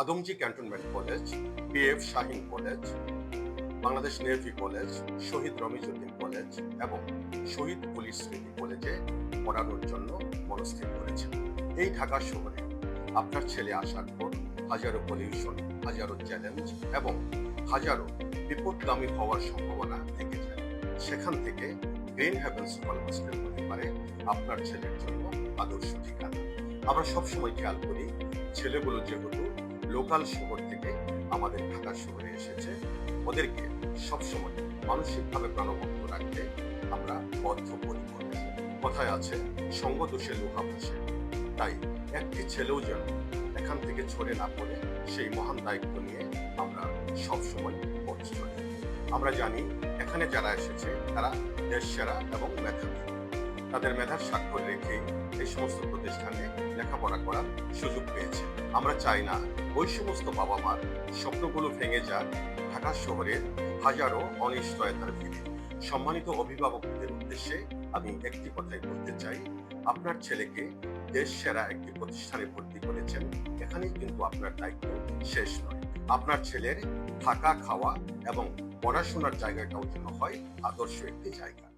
Adamjee cantonment college PF Shaheen college, Bangladesh navy college, Shahid Ramizuddin college এবং Shahid police স্মৃতি কলেজে পড়ানোর জন্য মনস্থির করেছেন এই ঢাকা শহরে আপনার ছেলে আসার পর হাজারো পলিউশন হাজারো চ্যালেঞ্জ এবং হাজারো বিপদগামী হওয়ার সম্ভাবনা থেকে যায়। সেখান থেকে গ্রিন হ্যাভেন সুপার হোস্টেল হতে পারে আপনার ছেলের জন্য আদর্শ ঠিকানা। আমরা সবসময় খেয়াল করি, ছেলেগুলো যেহেতু লোকাল শহর থেকে আমাদের ঢাকা শহরে এসেছে। ওদেরকে সবসময় মানসিকভাবে প্রাণবন্ত রাখতে আমরা বদ্ধপরিকর কথায় আছে, সঙ্গ দোষে লোহা ভাসে। তাই একটি ছেলেও যেন এখান থেকে ছড়ে না পড়ে, সেই মহান দায়িত্ব নিয়ে আমরা সবসময় পথ চলি আমরা জানি, এখানে যারা এসেছে, তারা দেশ সেরা এবং মেধাবী। তাদের মেধার স্বাক্ষর রেখেই এই সমস্ত প্রতিষ্ঠানে লেখাপড়া করার সুযোগ পেয়েছে। আমরা চাই না ওই সমস্ত বাবা মার স্বপ্নগুলো ভেঙে যাক। ঢাকা শহরের হাজারো অনিশ্চয়তার ভিড়ে সম্মানিত অভিভাবকদের উদ্দেশ্যে আমি একটি কথাই বলতে চাই। আপনার ছেলেকে দেশ সেরা একটি প্রতিষ্ঠানে ভর্তি করেছেন, এখানেই কিন্তু আপনার দায়িত্ব শেষ নয়। আপনার ছেলের থাকা খাওয়া এবং পড়াশোনার জায়গাটাও যেন হয় আদর্শ একটি জায়গা।